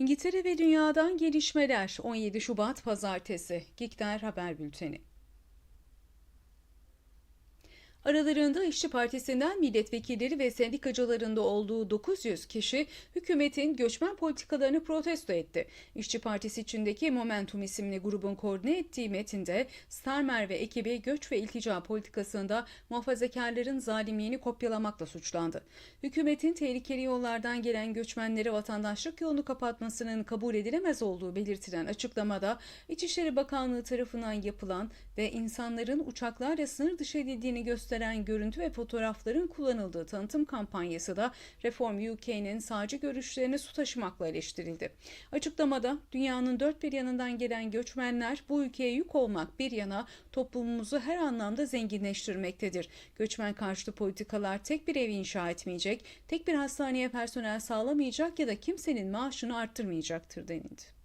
İngiltere ve dünyadan gelişmeler 17 Şubat Pazartesi. Gikter Haber Bülteni Aralarında İşçi Partisi'nden milletvekilleri ve sendikacılarında olduğu 900 kişi hükümetin göçmen politikalarını protesto etti. İşçi Partisi içindeki Momentum isimli grubun koordine ettiği metinde Starmer ve ekibi göç ve iltica politikasında muhafazakarların zalimliğini kopyalamakla suçlandı. Hükümetin tehlikeli yollardan gelen göçmenlere vatandaşlık yolunu kapatmasının kabul edilemez olduğu belirtilen açıklamada İçişleri Bakanlığı tarafından yapılan ve insanların uçaklarla sınır dışı edildiğini gösteren görüntü ve fotoğrafların kullanıldığı tanıtım kampanyası da Reform UK'nin sağcı görüşlerini su taşımakla eleştirildi. Açıklamada dünyanın dört bir yanından gelen göçmenler bu ülkeye yük olmak bir yana toplumumuzu her anlamda zenginleştirmektedir. Göçmen karşıtı politikalar tek bir ev inşa etmeyecek, tek bir hastaneye personel sağlamayacak ya da kimsenin maaşını arttırmayacaktır denildi.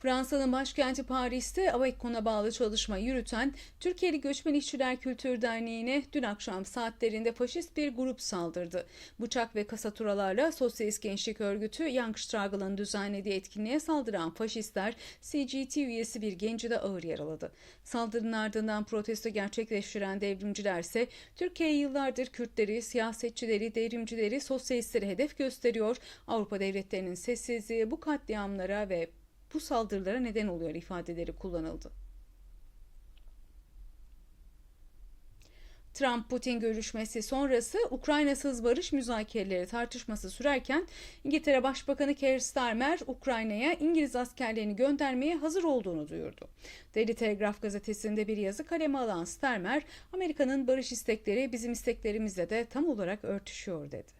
Fransa'nın başkenti Paris'te Avekon'a bağlı çalışma yürüten Türkiye'li Göçmen İşçiler Kültür Derneği'ne dün akşam saatlerinde faşist bir grup saldırdı. Bıçak ve kasaturalarla Sosyalist Gençlik Örgütü Young Struggle'ın düzenlediği etkinliğe saldıran faşistler CGT üyesi bir genci de ağır yaraladı. Saldırının ardından protesto gerçekleştiren devrimciler ise Türkiye yıllardır Kürtleri, siyasetçileri, devrimcileri, sosyalistleri hedef gösteriyor. Avrupa devletlerinin sessizliği bu katliamlara ve bu saldırılara neden oluyor ifadeleri kullanıldı. Trump-Putin görüşmesi sonrası Ukraynasız barış müzakereleri tartışması sürerken İngiltere Başbakanı Keir Starmer Ukrayna'ya İngiliz askerlerini göndermeye hazır olduğunu duyurdu. Daily Telegraph gazetesinde bir yazı kaleme alan Starmer, Amerika'nın barış istekleri bizim isteklerimizle de tam olarak örtüşüyor dedi.